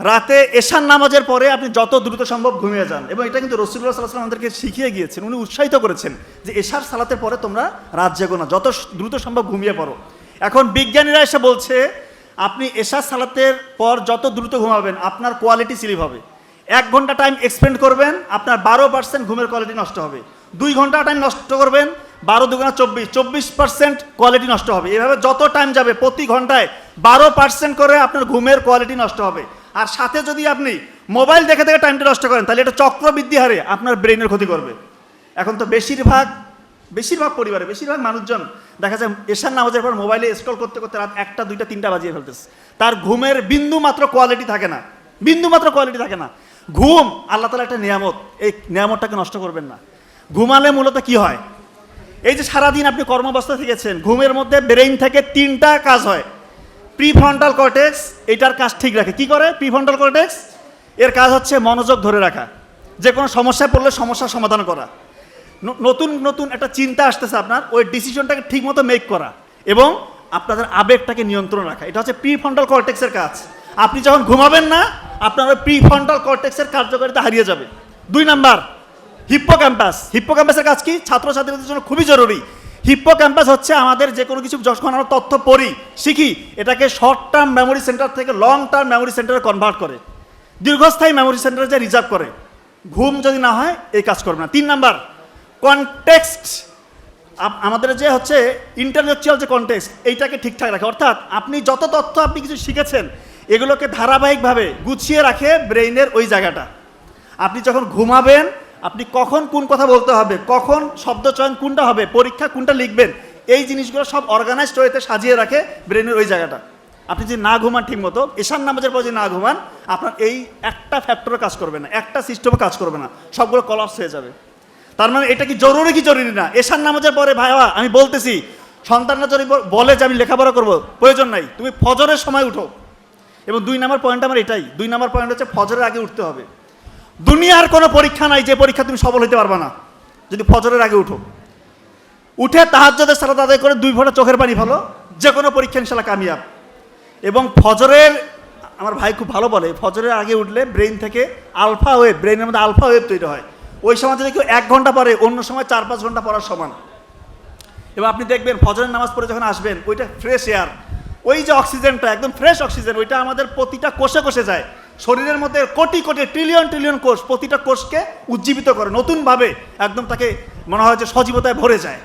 রাতে এশার নামাজের পরে আপনি যত দ্রুত সম্ভব ঘুমিয়ে যান। এবং এটা কিন্তু রসুল্লাহ সাল্লাহ আমাদেরকে শিখিয়ে গিয়েছেন। উনি উৎসাহিত করেছেন যে এশার সালাতের পরে তোমরা রাত জেগো না, যত দ্রুত সম্ভব ঘুমিয়ে পড়ো। এখন বিজ্ঞানীরা এসে বলছে, আপনি এশার সালাতের পর যত দ্রুত ঘুমাবেন, আপনার কোয়ালিটি স্লিপ হবে। এক ঘণ্টা টাইম এক্সপেন্ড করবেন, আপনার বারো পার্সেন্ট ঘুমের কোয়ালিটি নষ্ট হবে। দুই ঘণ্টা টাইম নষ্ট করবেন, বারো দুগুণা চব্বিশ চব্বিশ পার্সেন্ট কোয়ালিটি নষ্ট হবে। এভাবে যত টাইম যাবে, প্রতি ঘন্টায় বারো পার্সেন্ট করে আপনার ঘুমের কোয়ালিটি নষ্ট হবে। আর সাথে যদি আপনি মোবাইল দেখে দেখে টাইমটা নষ্ট করেন, তাহলে এটা চক্রবৃদ্ধি হারে আপনার ব্রেনের ক্ষতি করবে। এখন তো বেশিরভাগ বেশিরভাগ পরিবারে, বেশিরভাগ মানুষজন দেখা যায় এশার নামাজের পর মোবাইলে স্ক্রল করতে করতে রাত একটা, দুইটা, তিনটা বাজিয়ে ফেলতেছে। তার ঘুমের বিন্দু মাত্র কোয়ালিটি থাকে না। বিন্দু মাত্র কোয়ালিটি থাকে না। ঘুম আল্লাহ তালা একটা নিয়ামত। এই নিয়ামতটাকে নষ্ট করবেন না। ঘুমালে মূলত কি হয়? এই যে সারাদিন আপনি কর্মব্যস্ত থেকেছেন, ঘুমের মধ্যে ব্রেইন থেকে তিনটা কাজ হয়। প্রিফ্রন্টাল কর্টেক্স, এটার কাজ ঠিক রাখে। কি করে? প্রিফ্রন্টাল কর্টেক্স, এর কাজ হচ্ছে মনোযোগ ধরে রাখা। যে কোনো সমস্যায় পড়লে সমস্যার সমাধান করা। নতুন নতুন একটা চিন্তা আসতেছে আপনার, ওই ডিসিশনটাকে ঠিকমতো মেক করা এবং আপনাদের আবেগটাকে নিয়ন্ত্রণ রাখা। এটা হচ্ছে প্রিফ্রন্টাল কর্টেক্সের কাজ। আপনি যখন ঘুমাবেন না, আপনার ওই প্রিফ্রন্টাল কর্টেক্সের কার্যকারিতা হারিয়ে যাবে। দুই নাম্বার হিপ্পো ক্যাম্পাস হিপ্পো ক্যাম্পাসের কাজ কি? ছাত্রছাত্রীদের জন্য খুবই জরুরি। হিপ্পো ক্যাম্পাস হচ্ছে আমাদের যে কোনো কিছু যখন আমরা তথ্য পড়ি, শিখি, এটাকে শর্ট টার্ম মেমোরি সেন্টার থেকে লং টার্ম মেমোরি সেন্টারে কনভার্ট করে। দীর্ঘস্থায়ী মেমোরি সেন্টারে যে রিজার্ভ করে, ঘুম যদি না হয়, এই কাজ করবে না। তিন নাম্বার কনটেক্সট আমাদের যে হচ্ছে ইন্টালেকচুয়াল যে কনটেক্সট এইটাকে ঠিকঠাক রাখে। অর্থাৎ আপনি যত তথ্য আপনি কিছু শিখেছেন, এগুলোকে ধারাবাহিকভাবে গুছিয়ে রাখে ব্রেইনের ওই জায়গাটা। আপনি যখন ঘুমাবেন আপনি কখন কোন কথা বলতে হবে, কখন শব্দ চয়ন কোনটা হবে, পরীক্ষা কোনটা লিখবেন, এই জিনিসগুলো সব অর্গানাইজড ওয়েতে সাজিয়ে রাখে ব্রেনের ওই জায়গাটা। আপনি যদি না ঘুমান ঠিক মতো এশান নামাজের পর যদি না ঘুমান, আপনার এই একটা ফ্যাক্টরে কাজ করবে না, একটা সিস্টেমে কাজ করবে না, সবগুলো কলাপস হয়ে যাবে। তার মানে এটা কি জরুরি কি জরুরি না? এশান নামাজের পরে, ভাইয়া, আমি বলতেছি, সন্তানরা যদি বলে যে আমি লেখাপড়া করব, প্রয়োজন নাই, তুমি ফজরের সময় উঠো। এবং দুই নম্বর পয়েন্ট আমার এটাই, দুই নম্বর পয়েন্ট হচ্ছে ফজরের আগে উঠতে হবে। দুনিয়ার কোনো পরীক্ষা নাই, যে পরীক্ষা তুমি সফল হতে পারবে না। যদি ফজরের আগে উঠো। উঠে তাহাজ্যদের সালাত আদায় করে দুই ফোঁটা চোখের পানি ফেলো, যে কোনো পরীক্ষা ইনশাল্লাহ কামিয়াব। এবং ফজরের, আমার ভাই খুব ভালো বলে, ফজরের আগে উঠলে ব্রেন থেকে আলফা ওয়েভ ব্রেনের মধ্যে আলফা ওয়েভ তৈরি হয়। ওই সময় যদি কেউ এক ঘণ্টা পরে অন্য সময় চার পাঁচ ঘণ্টা পড়ার সমান। এবং আপনি দেখবেন ফজরের নামাজ পড়ে যখন আসবেন, ওইটা ফ্রেশ এয়ার ওই যে অক্সিজেনটা একদম ফ্রেশ অক্সিজেন ওইটা আমাদের প্রতিটা কোষে কোষে যায়। শরীরের মধ্যে কোটি কোটি ট্রিলিয়ন ট্রিলিয়ন কোষ, প্রতিটা কোষকে উজ্জীবিত করে, নতুনভাবে একদম তাকে মনে হয় যে সজীবতায় ভরে যায়।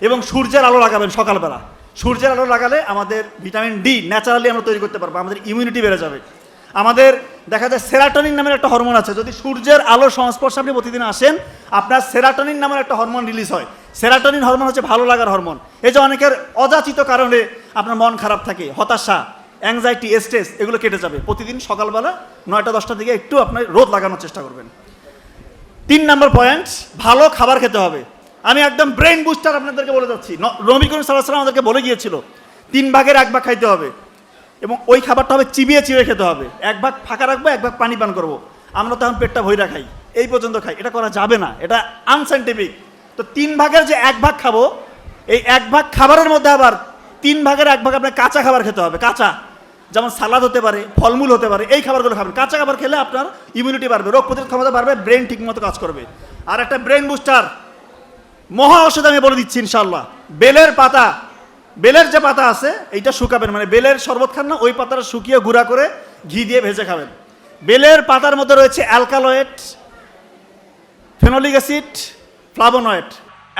এবং সূর্যের আলো লাগাবেন সকালবেলা। সূর্যের আলো লাগালে আমাদের ভিটামিন ডি ন্যাচারালি আমরা তৈরি করতে পারব, আমাদের ইমিউনিটি বেড়ে যাবে। আমাদের দেখা যায় সেরাটনিন নামের একটা হরমোন আছে, যদি সূর্যের আলোর সংস্পর্শে আপনি প্রতিদিন আসেন, আপনার সেরাটনিন নামের একটা হরমোন রিলিজ হয়। সেরাটনিন হরমোন হচ্ছে ভালো লাগার হরমোন। এই যে অনেকের অযাচিত কারণে আপনার মন খারাপ থাকে, হতাশা অ্যাংজাইটি স্ট্রেস এগুলো কেটে যাবে। প্রতিদিন সকালবেলা নয়টা দশটার দিকে একটু আপনার রোদ লাগানোর চেষ্টা করবেন। তিন নম্বর পয়েন্ট ভালো খাবার খেতে হবে। আমি একদম ব্রেন বুস্টার আপনাদেরকে বলে যাচ্ছি। নবী করিম সাল্লাহ আমাদেরকে বলে গিয়েছিল, তিন ভাগের এক ভাগ খাইতে হবে এবং ওই খাবারটা হবে চিবিয়ে চিবিয়ে খেতে হবে। এক ভাগ ফাঁকা রাখব, এক ভাগ পানি পান করব। আমরা তখন পেটটা ভইরা খাই, এই পর্যন্ত খাই। এটা করা যাবে না, এটা আনসাইন্টিফিক তো তিন ভাগের যে এক ভাগ খাব, এই এক ভাগ খাবারের মধ্যে আবার তিন ভাগের এক ভাগ আপনার কাঁচা খাবার খেতে হবে, কাঁচা। যেমন সালাদ হতে পারে, ফলমূল হতে পারে, এই খাবারগুলো খাবেন। কাঁচা খাবার খেলে আপনার ইমিউনিটি বাড়বে, রোগ প্রতিরোধ ক্ষমতা বাড়বে ব্রেন ঠিকমতো কাজ করবে। আর একটা ব্রেন বুস্টার মহা ঔষধ আমি বলে দিচ্ছি ইনশাল্লাহ বেলের পাতা, বেলের যে পাতা আছে, এইটা শুকাবেন মানে বেলের শরবত খান না, ওই পাতাটা শুকিয়ে গুঁড়া করে ঘি দিয়ে ভেজে খাবেন। বেলের পাতার মধ্যে রয়েছে অ্যালকালয়েড, ফেনোলিক অ্যাসিড, ফ্লাভোনয়েড।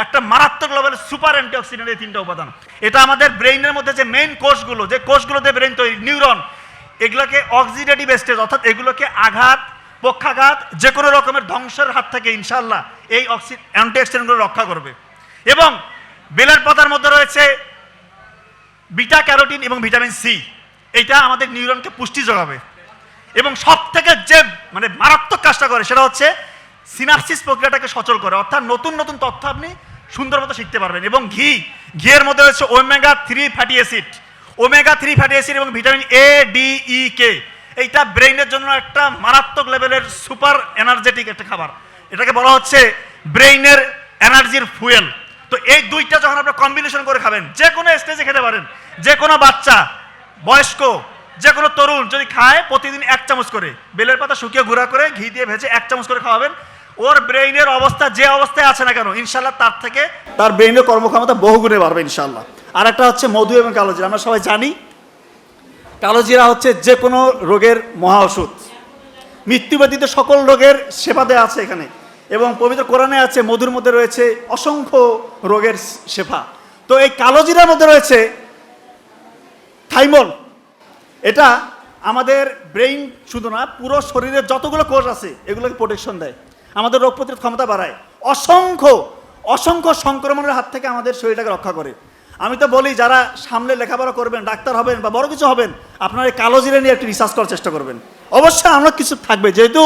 একটা মারাত্মক লেভেলের সুপার অ্যান্টিঅক্সিডেন্ট এই তিনটা উপাদান। এটা আমাদের ব্রেইনের মধ্যে যে মেইন কোষগুলো, যে কোষগুলোতে ব্রেইন তৈরি নিউরন এগুলোকে অক্সিডেটিভ স্টেজ অর্থাৎ এগুলোকে আঘাত, পক্ষাঘাত যে কোনো রকমের ধ্বংসের হাত থেকে ইনশাল্লাহ এই অক্সি অ্যান্টিঅক্সিডেন্টগুলো রক্ষা করবে। এবং বেলের পাতার মধ্যে রয়েছে বিটা ক্যারোটিন এবং ভিটামিন সি এইটা আমাদের নিউরনকে পুষ্টি যোগাবে। এবং সব থেকে যে মানে মারাত্মক কাজটা করে সেটা হচ্ছে সিনাপসিস প্রক্রিয়াটাকে সচল করে। অর্থাৎ নতুন নতুন তথ্য আপনি সুন্দর মতো শিখতে পারবেন। এবং ঘি, ঘিয়ের মধ্যে রয়েছে omega three fatty acid. Omega three fatty acid এবং vitamin A D E K এইটা ব্রেইনের জন্য একটা মারাত্মক লেভেলের সুপার এনার্জেটিক একটা খাবার। এটাকে বলা হচ্ছে ব্রেইনের এনার্জির ফুয়েল। তো এই দুইটা যখন আপনার কম্বিনেশন করে খাবেন, যে কোনো স্টেজে খেতে পারেন। যে কোনো বাচ্চা, বয়স্ক, যে কোনো তরুণ যদি খায়, প্রতিদিন এক চামচ করে। বেলের পাতা শুকিয়ে গুঁড়া করে ঘি দিয়ে ভেজে এক চামচ করে খাওয়াবেন। ওর ব্রেইনের অবস্থা যে অবস্থায় আছে না কেন ইনশাল্লাহ তার থেকে তার ব্রেইনের কর্মক্ষমতা বহুগুণে বাড়বে ইনশাল্লাহ আর একটা হচ্ছে মধু এবং কালোজিরা আমরা সবাই জানি কালোজিরা হচ্ছে যে কোনো রোগের মহা ওষুধ। মৃত্যু ব্যতীত সকল রোগের সেবা দেওয়া আছে এখানে। এবং পবিত্র কোরআনে আছে, মধুর মধ্যে রয়েছে অসংখ্য রোগের শেফা তো এই কালোজিরার মধ্যে রয়েছে থাইমল। এটা আমাদের ব্রেইন শুধু না, পুরো শরীরের যতগুলো কোষ আছে, এগুলোকে প্রোটেকশন দেয়। আমাদের রোগ প্রতিরোধ ক্ষমতা বাড়ায়। অসংখ্য অসংখ্য সংক্রমণের হাত থেকে আমাদের শরীরটাকে রক্ষা করে। আমি তো বলি, যারা সামনে লেখাপড়া করবেন, ডাক্তার হবেন বা বড় কিছু হবেন, আপনারা এই কালো জিরে নিয়ে একটু রিসার্চ করার চেষ্টা করবেন। অবশ্যই আমরা কিছু থাকবে, যেহেতু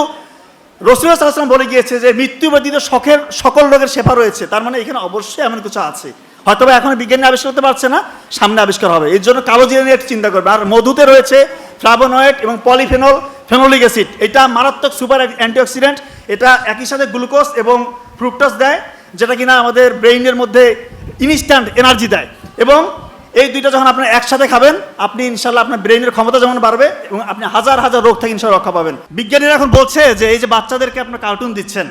রসুল সাল্লাম বলে গিয়েছে যে মৃত্যু ব্যতীত শখের, সকল রোগের শেফা রয়েছে, তার মানে এখানে অবশ্যই এমন কিছু আছে। হয়তো এখন বিজ্ঞানী আবিষ্কার করতে পারছে না, সামনে আবিষ্কার হবে। এর জন্য কালো জিরে নিয়ে একটু চিন্তা করবে। আর মধুতে রয়েছে ফ্লাভোনয়েড এবং পলিফেনল ফেনোলিক অ্যাসিড। এটা মারাত্মক সুপার অ্যান্টিঅক্সিডেন্ট। এটা একই সাথে গ্লুকোজ এবং ফ্রুক্টোজ দেয়, যেটা কিনা আমাদের ব্রেইনের মধ্যে ইনস্ট্যান্ট এনার্জি দেয়। এবং এই দুইটা যখন আপনি একসাথে খাবেন, আপনি ইনশাল্লাহ আপনার ব্রেইনের ক্ষমতা যেমন বাড়বে এবং আপনি হাজার হাজার রোগ থেকে ইনশাল্লাহ রক্ষা পাবেন। বিজ্ঞানীরা এখন বলছে যে, এই যে বাচ্চাদেরকে আপনার কার্টুন দিচ্ছেন,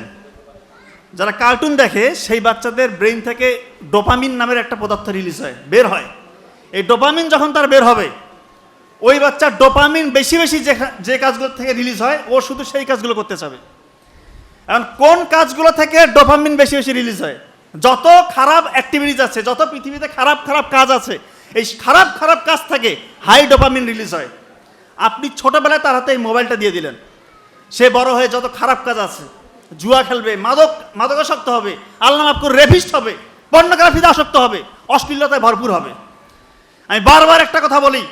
যারা কার্টুন দেখে সেই বাচ্চাদের ব্রেইন থেকে ডোপামিন নামের একটা পদার্থ রিলিজ হয়, বের হয়। এই ডোপামিন যখন তার বের হবে ওই বাচ্চার ডোপামিন বেশি বেশি যে যে কাজগুলো থেকে রিলিজ হয়, ও শুধু সেই কাজগুলো করতে চাবে। এখন কোন কাজগুলো থেকে ডোপামিন বেশি বেশি রিলিজ হয়? যত খারাপ অ্যাক্টিভিটিস আছে, যত পৃথিবীতে খারাপ খারাপ কাজ আছে, এই খারাপ খারাপ কাজ থেকে হাই ডোপামিন রিলিজ হয়। আপনি ছোটোবেলায় তার হাতে এই মোবাইলটা দিয়ে দিলেন। সে বড় হয়ে যত খারাপ কাজ আছে, জুয়া খেলবে, মাদক, মাদকাসক্ত হবে, আল্লাহ করে রেভিস্ট হবে পর্নোগ্রাফিতে আসক্ত হবে, অশ্লীলতায় ভরপুর হবে। আমি বারবার একটা কথা বলি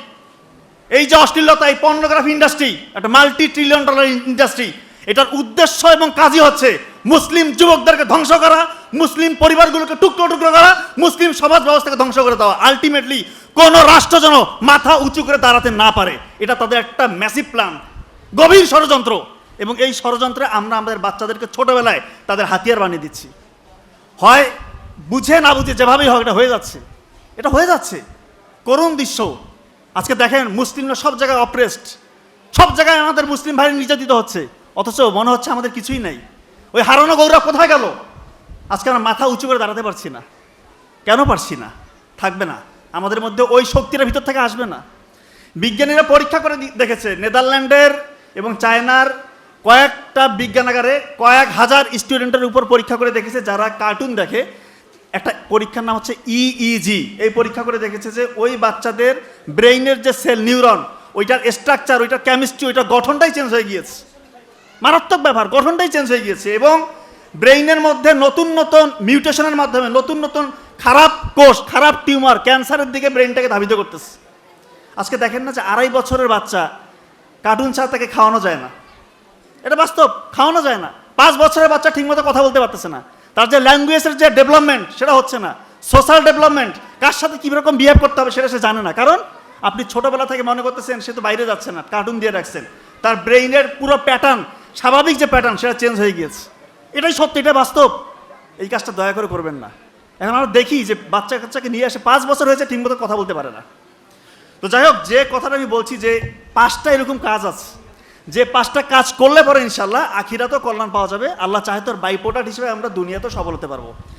এই যে অশ্লীলতা, এই পর্নোগ্রাফি ইন্ডাস্ট্রি একটা মাল্টি ট্রিলিয়ন ডলার ইন্ডাস্ট্রি এটার উদ্দেশ্য এবং কাজই হচ্ছে মুসলিম যুবকদেরকে ধ্বংস করা, মুসলিম পরিবারগুলোকে টুকরো টুকরো করা, মুসলিম সমাজ ব্যবস্থাকে ধ্বংস করে দেওয়া। আলটিমেটলি কোন রাষ্ট্র যেন মাথা উঁচু করে দাঁড়াতে না পারে। এটা তাদের একটা ম্যাসিভ প্ল্যান গভীর ষড়যন্ত্র। এবং এই ষড়যন্ত্রে আমরা আমাদের বাচ্চাদেরকে ছোটবেলায় তাদের হাতিয়ার বানিয়ে দিচ্ছি। হয় বুঝে না বুঝে যেভাবেই হোক, এটা হয়ে যাচ্ছে। এটা হয়ে যাচ্ছে। করুণ দৃশ্য। আজকে দেখেন মুসলিমরা সব জায়গায় অপ্রেসড সব জায়গায় আমাদের মুসলিম ভাই নির্যাতিত হচ্ছে। অথচ মনে হচ্ছে আমাদের কিছুই নাই। ওই হারানো গৌরব কোথায় গেল? আজকে আমরা মাথা উঁচু করে দাঁড়াতে পারছি না। কেন পারছি না? থাকবে না। আমাদের মধ্যে ওই শক্তির ভিতর থেকে আসবে না। বিজ্ঞানীরা পরীক্ষা করে দেখেছে, নেদারল্যান্ডের এবং চায়নার কয়েকটা বিজ্ঞানাগারে কয়েক হাজার স্টুডেন্টের উপর পরীক্ষা করে দেখেছে, যারা কার্টুন দেখে একটা পরীক্ষার নাম হচ্ছে ইইজি এই পরীক্ষা করে দেখেছে যে ওই বাচ্চাদের ব্রেইনের যে সেল, নিউরন, ওইটার স্ট্রাকচার, ওইটার কেমিস্ট্রি ওইটার গঠনটাই চেঞ্জ হয়ে গিয়েছে। মারাত্মক ব্যাপার, গঠনটাই চেঞ্জ হয়ে গিয়েছে এবং ব্রেইনের মধ্যে নতুন নতুন মিউটেশনের মাধ্যমে নতুন নতুন খারাপ কোষ, খারাপ টিউমার, ক্যান্সারের দিকে ব্রেইনটাকে ধাবিত করতেছে। আজকে দেখেন না যে আড়াই বছরের বাচ্চা কার্টুন ছাড়া তাকে খাওয়ানো যায় না। এটা বাস্তব, খাওয়ানো যায় না। পাঁচ বছরের বাচ্চা ঠিকমতো কথা বলতে পারতেছে না। তার যে ল্যাঙ্গুয়েজের যে ডেভেলপমেন্ট সেটা হচ্ছে না। সোশ্যাল ডেভেলপমেন্ট কার সাথে কীরকম বিহেভ করতে হবে সেটা সে জানে না। কারণ আপনি ছোটবেলা থেকে মনে করতেছেন সে তো বাইরে যাচ্ছে না কার্টুন দিয়ে রাখছেন। তার ব্রেইনের পুরো প্যাটার্ন স্বাভাবিক যে প্যাটার্ন সেটা চেঞ্জ হয়ে গিয়েছে। এটাই সত্যি এটা বাস্তব। এই কাজটা দয়া করে করবেন না। এখন আমরা দেখি যে বাচ্চা কাচ্চাকে নিয়ে আসে পাঁচ বছর হয়েছে ঠিকমতো কথা বলতে পারে না। তো যাই হোক, যে কথাটা আমি বলছি যে পাঁচটা এরকম কাজ আছে। যে পাঁচটা কাজ করলে পরে ইনশাল্লাহ আখিরাতেও কল্যাণ পাওয়া যাবে। আল্লাহ চাহে তোর বাইপোটাট হিসেবে আমরা দুনিয়াতেও সফল হতে পারব।